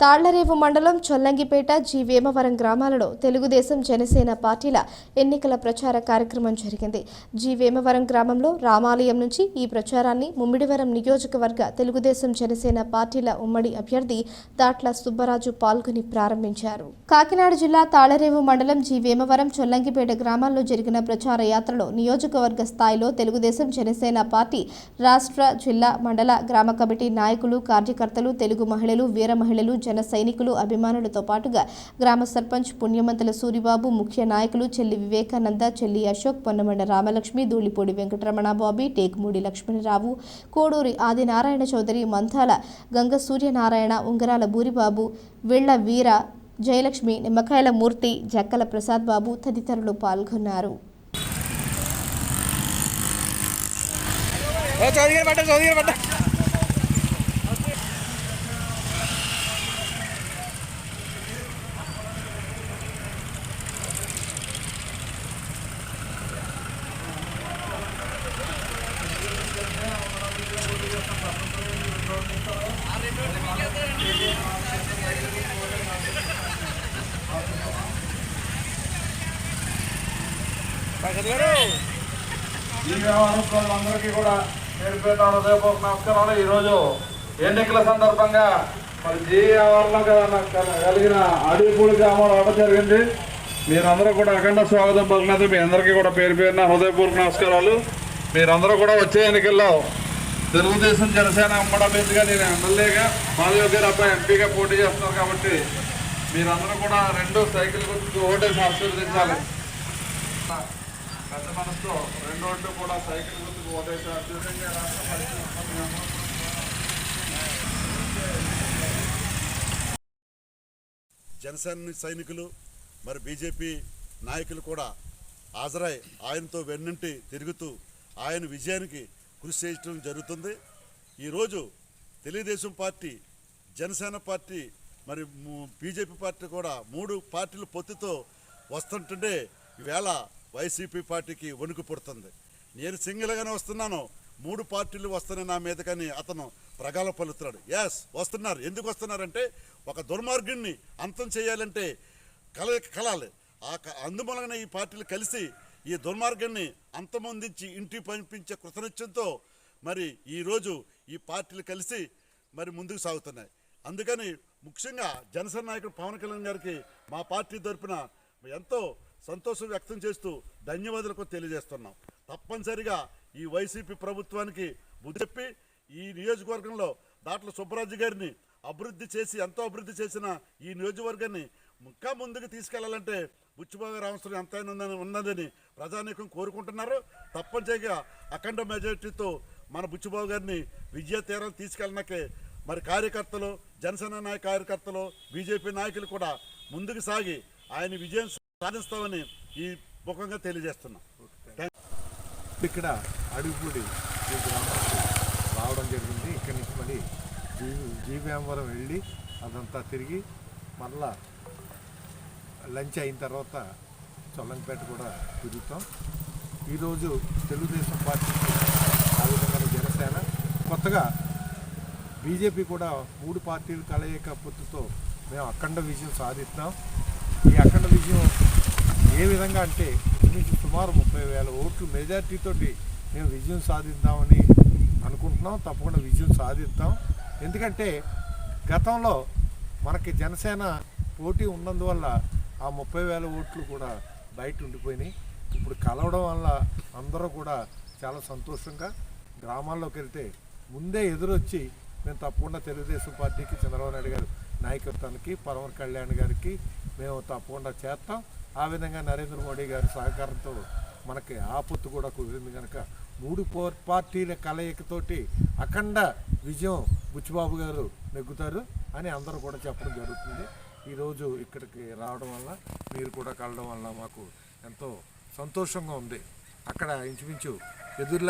తాళ్ళరేవు మండలం చొల్లంగిపేట జి వేమవరం గ్రామాలలో తెలుగుదేశం జనసేన పార్టీల ఎన్నికల ప్రచార కార్యక్రమం జరిగింది. జీ వేమవరం గ్రామంలో రామాలయం నుంచి ఈ ప్రచారాన్ని ముమ్మిడివరం నియోజకవర్గ తెలుగుదేశం జనసేన పార్టీల ఉమ్మడి అభ్యర్థి దాట్ల సుబ్బరాజు పాల్గొని ప్రారంభించారు. కాకినాడ జిల్లా తాళ్ళరేవు మండలం జీ వేమవరం చొల్లంగిపేట గ్రామాల్లో జరిగిన ప్రచార యాత్రలో నియోజకవర్గ స్థాయిలో తెలుగుదేశం జనసేన పార్టీ రాష్ట్ర జిల్లా మండల గ్రామ కమిటీ నాయకులు కార్యకర్తలు తెలుగు మహిళలు వీర మహిళలు జన సైనికులు అభిమానులతో పాటుగా గ్రామ సర్పంచ్ పుణ్యమంతుల సూరిబాబు ముఖ్య నాయకులు చెల్లి వివేకానంద చెల్లి అశోక్ పొన్నమండ రామలక్ష్మి ధూళిపూడి వెంకటరమణ బాబీ టేకుమూడి లక్ష్మణరావు కోడూరి ఆదినారాయణ చౌదరి మంథాల గంగ సూర్యనారాయణ ఉంగరాల బూరిబాబు విళ్ళ వీర జయలక్ష్మి నిమ్మకాయల మూర్తి జక్కల ప్రసాద్ బాబు తదితరులు పాల్గొన్నారు. ఓ చౌదరి పట్ట చౌదరి పట్ట ఈ వ్యవహారం అందరికీ కూడా పేరు పేరున హృదయపూర్వక నమస్కారాలు. ఈరోజు ఎన్నికల సందర్భంగా మరి జీ ఆవరణలో కలిగిన అడిపూడి గ్రామంలో ఆట జరిగింది మీరందరూ కూడా అఖండ స్వాగతం పలికినందుకు మీ అందరికీ కూడా పేరు పేరున హృదయపూర్వక నమస్కారాలు. మీరందరూ కూడా వచ్చే ఎన్నికల్లో తెలుగుదేశం జనసేన అమ్మడ అభ్యర్థిగా నేను ఎమ్మెల్యేగా మాధవ్ గారు అబ్బాయి ఎంపీగా పోటీ చేస్తున్నారు కాబట్టి మీరందరూ కూడా రెండు సైకిల్ గుర్తుకు ఓటేసి ఆశీర్వదించాలి. పెద్ద మనసుతో రెండు ఓట్లు కూడా సైకిల్ గుర్తుకు ఓటేసి రాష్ట్ర పరిస్థితి జనసేన సైనికులు మరి బీజేపీ నాయకులు కూడా హాజరై ఆయనతో వెన్నంటి తిరుగుతూ ఆయన విజయానికి కృషి చేయడం జరుగుతుంది. ఈరోజు తెలుగుదేశం పార్టీ జనసేన పార్టీ మరి బీజేపీ పార్టీ కూడా మూడు పార్టీల పొత్తుతో వస్తుంటుంటే ఈవేళ వైసీపీ పార్టీకి వణుకు పుడుతుంది. నేను సింగిల్గానే వస్తున్నాను. మూడు పార్టీలు వస్తున్నాయి నా మీద కానీ అతను ప్రగాల పలుతున్నాడు ఎస్ వస్తున్నారు. ఎందుకు వస్తున్నారంటే ఒక దుర్మార్గుణ్ణి అంతం చేయాలంటే కల కలాలి. ఆ క- అందుమూలంగానే ఈ పార్టీలు కలిసి ఈ దుర్మార్గాన్ని అంతమొందించి ఇంటికి పంపించే కృతనిత్యంతో మరి ఈరోజు ఈ పార్టీలు కలిసి మరి ముందుకు సాగుతున్నాయి. అందుకని ముఖ్యంగా జనసేన నాయకుడు పవన్ కళ్యాణ్ గారికి మా పార్టీ తరపున ఎంతో సంతోషం వ్యక్తం చేస్తూ ధన్యవాదాలకు తెలియజేస్తున్నాం. తప్పనిసరిగా ఈ వైసీపీ ప్రభుత్వానికి బుద్ధి చెప్పి ఈ నియోజకవర్గంలో దాంట్లో సుబ్బరాజు గారిని అభివృద్ధి చేసి ఎంతో అభివృద్ధి చేసిన ఈ నియోజకవర్గాన్ని ఇంకా ముందుకు తీసుకెళ్ళాలంటే బుచ్చిబాబు గారి అవసరం ఎంతైనా ఉందని ఉన్నదని ప్రజానీకం కోరుకుంటున్నారు. తప్పనిసరిగా అఖండ మెజారిటీతో మన బుచ్చిబాబు గారిని విజయ తీరం తీసుకెళ్ళనకే మరి కార్యకర్తలు జనసేన నాయక కార్యకర్తలు బీజేపీ నాయకులు కూడా ముందుకు సాగి ఆయన విజయం సాధిస్తామని ఈ ముఖంగా తెలియజేస్తున్నాం. ఇక్కడ అడుగుపూడి రావడం జరిగింది. ఇక్కడి నుంచి మళ్ళీ జీ జీవ్యాంవరం వెళ్ళి అదంతా తిరిగి మళ్ళా లంచ్ అయిన తర్వాత చొల్లంపేట కూడా తిరుగుతాం. ఈరోజు తెలుగుదేశం పార్టీ ఆ విధంగా జనసేన. కొత్తగా బీజేపీ కూడా మూడు పార్టీలు కలయిక పొత్తుతో మేము అఖండ విజయం సాధిస్తాం. ఈ అఖండ విజయం ఏ విధంగా అంటే ఇంచుమించు సుమారు ముప్పై వేల ఓట్లు మెజార్టీతోటి మేము విజయం సాధిద్దామని అనుకుంటున్నాం. తప్పకుండా విజయం సాధిస్తాం ఎందుకంటే గతంలో మనకి జనసేన పోటీ ఉన్నందువల్ల ఆ ముప్పై వేల ఓట్లు కూడా బయట ఉండిపోయినాయి. ఇప్పుడు కలవడం వల్ల అందరూ కూడా చాలా సంతోషంగా గ్రామాల్లోకి వెళ్తే ముందే ఎదురొచ్చి మేము తప్పకుండా తెలుగుదేశం పార్టీకి చంద్రబాబు నాయుడు గారు నాయకత్వానికి పవన్ కళ్యాణ్ గారికి మేము తప్పకుండా చేస్తాం. ఆ విధంగా నరేంద్ర మోడీ గారి సహకారంతో మనకి ఆపత్తు కూడా కుదిరింది కనుక మూడు పార్టీల కలయికతోటి అఖండ విజయం బుచ్చిబాబు గారు నెగ్గుతారు అని అందరూ కూడా చెప్పడం జరుగుతుంది. ఈరోజు ఇక్కడికి రావడం వల్ల మీరు కూడా కలడం వల్ల మాకు ఎంతో సంతోషంగా ఉంది. అక్కడ ఇంచుమించు ఎదురు